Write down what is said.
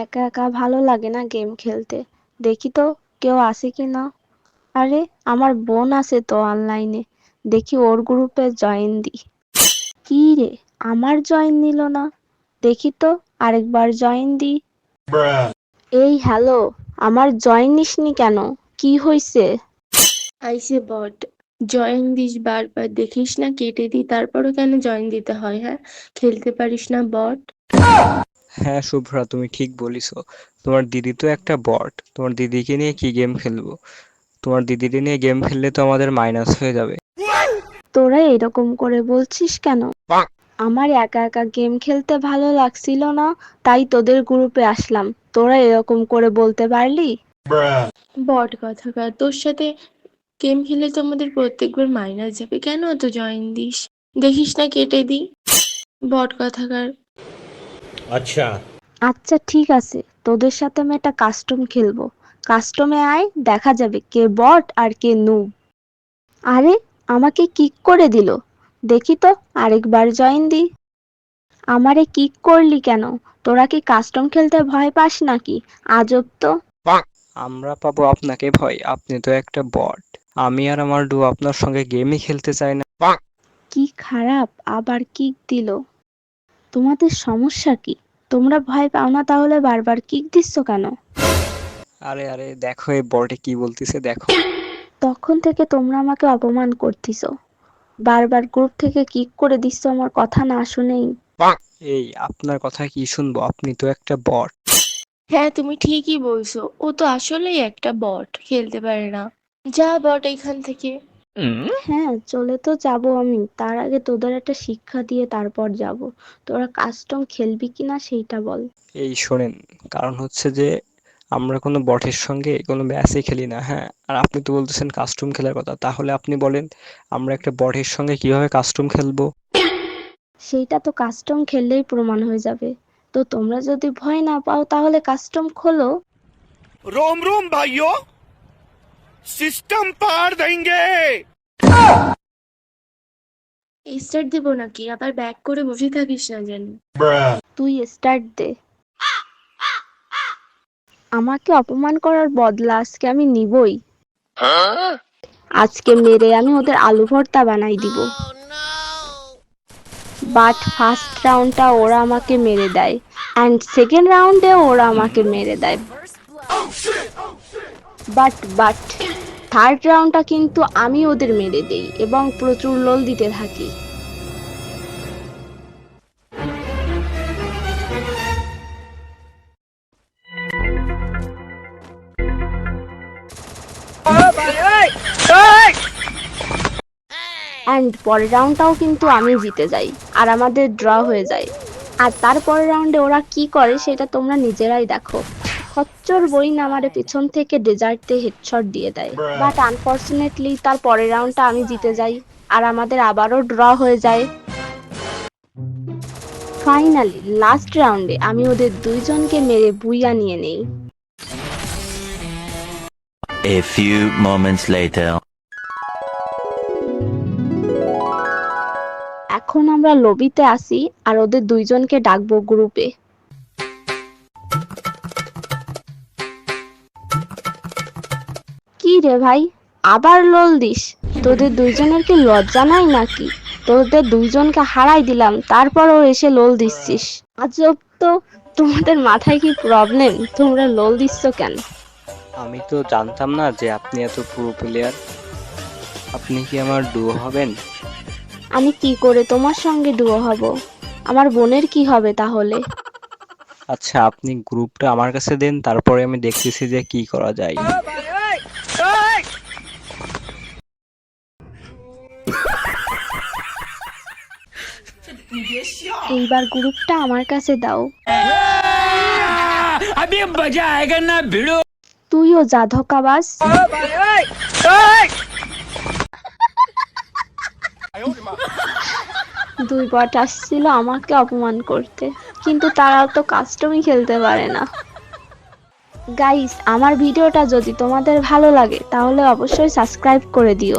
একা একা ভালো লাগে না গেম খেলতে। দেখি তো কেউ আসে কি না। আরে আমার বোন আছে তো অনলাইনে দেখি ওর গ্রুপে জয়েন দিই। কি রে আমার জয়েন নিল না। দেখি তো আরেকবার জয়েন দিই। এই হ্যালো আমার জয়েন নিসনি কেন? কি হইছে? আইসে বট জয়েন দিস বারবার। দেখিস না কেটে দিই। তারপরও কেন জয়েন দিতে হয় হ্যাঁ? খেলতে পারিস না বট। হ্যাঁ শুভ্রা তুমি ঠিক বলিস তোমার দিদি তো একটা বট তোমার দিদিকে নিয়ে কি গেম খেলব? তোমার দিদিকে নিয়ে গেম খেললে তো আমাদের মাইনাস হয়ে যাবে। তোরা এরকম করে বলছিস কেন? আমার একা একা গেম খেলতে ভালো লাগছিল না তাই তোদের গ্রুপে আসলাম। তোরা এরকম করে বলতে পারলি? বট কথাকার তোর সাথে গেম খেলে তো আমাদের প্রত্যেকবার মাইনাস যাবে। কেন অত জয়েন দিস? দেখিস না কেটে দি বট কথাকার আচ্ছা। আচ্ছা ঠিক আছে। তোদের সাথে আমি একটা কাস্টম খেলব। কাস্টমে আয় দেখা যাবে কে বট আর কে নু আরে আমাকে কিক করে দিল। দেখি তো আরেকবার জয়েন দি। আমারে কিক করলি কেন? তোরা কি কাস্টম খেলতে ভয় পাস নাকি? আজব তো। আমরা পাবো আপনাকে ভয় আপনি তো একটা বট আমি আর আমার ডু আপনার সঙ্গে গেমই খেলতে চাই না। কি খারাপ আবার কিক দিল। তোমাদের সমস্যা কি? তোমরা ভয় পাও না তাহলে বারবার কিক দিচ্ছ কেন? আরে আরে দেখো এই বটে কি বলতিছে দেখো। তখন থেকে তোমরা আমাকে অপমান করতেছো। বারবার গ্রুপ থেকে কিক করে দিচ্ছ আমার কথা না শুনেই। এই আপনার কথা কি শুনব? আপনি তো একটা বট। হ্যাঁ তুমি ঠিকই বলছো। ও তো আসলেই একটা বট খেলতে পারে না। যা বট এখান থেকে। হ্যাঁ চলে তো যাব আমি। তার আগে তোদের একটা শিক্ষা দিয়ে তারপর যাব। তোরা কাস্টম খেলবি কিনা সেইটা বল। এই শোনেন কারণ হচ্ছে যে আমরা কোনো বটের সঙ্গে কোনো ম্যাচে খেলি না হ্যাঁ? আর আপনি তো বলতেছেন কাস্টম খেলার কথা। তাহলে আপনি বলেন আমরা একটা বটের সঙ্গে কীভাবে কাস্টম খেলব? সেইটা তো কাস্টম খেললেই প্রমাণ হয়ে যাবে। তো তোমরা যদি ভয় না পাও তাহলে কাস্টম খোলো। রোম রোম ভাইও সিস্টেম পার দেঙ্গে স্টার্ট দেবো নাকি? আবার ব্যাক করে বসে থাকিস না যেন। তুই স্টার্ট দে। আমাকে অপমান করার বদলা আজকে আমি নিবই। আজকে মেরে আমি ওদের আলু ভর্তা বানাই দিব। বাট ফার্স্ট রাউন্ডটা ওরা আমাকে মেরে দেয়। অ্যান্ড সেকেন্ড রাউন্ডে ওরা আমাকে মেরে দেয়। বাট বাট থার্ড রাউন্ডটা কিন্তু আমি ওদের মেরে দেই এবং প্রচুর লোল দিতে থাকি। অ্যান্ড পরের রাউন্ডটাও কিন্তু আমি জিতে যাই, আর আমাদের ড্র হয়ে যায়। আর তারপরের রাউন্ডে ওরা কি করে সেটা তোমরা নিজেরাই দেখো। খচ্চর বইন আমারে পিছন থেকে ডেজার্টে হেডশট দিয়ে দেয়। বাট আনফরচুনেটলি তার পরের রাউন্ডটা আমি জিতে যাই আর আমাদের আবারও ড্র হয়ে যায়। ফাইনালি লাস্ট রাউন্ডে আমি ওদের দুইজনকে মেরে বুইয়া নিয়ে নেই। A few moments later. এখন আমরা লবিতে আসি আর ওদের দুইজনকে ডাকবো গ্রুপে রে ভাই আবার লোল দিস। তোদের দুইজনের কি লজ্জা নাই নাকি? তোদের দুইজনকে হারাই দিলাম তারপরও এসে লোল দিচ্ছিস। আজব তো তোমাদের মাথায় কি প্রবলেম তোমরা লোল দিচ্ছ কেন? আমি তো জানতাম না যে আপনি এত প্রো প্লেয়ার আপনি কি আমার ডুও হবেন? আমি কি করে তোমার সঙ্গে ডুয়ো হব? আমার বোনের কি হবে তাহলে? আচ্ছা আপনি গ্রুপটা আমার কাছে দেন তারপরে আমি দেখতেছি যে কি করা যায়। এইবার গ্রুপটা আমার কাছে দাও अभी मजा आएगा ना भिड़ो তুইও যা ধোকাবাজ দুই বট আসছিল আমাকে অপমান করতে কিন্তু তারাও তো কাস্টমই খেলতে পারে না গাইস আমার ভিডিওটা যদি তোমাদের ভালো লাগে তাহলে অবশ্যই সাবস্ক্রাইব করে দিও।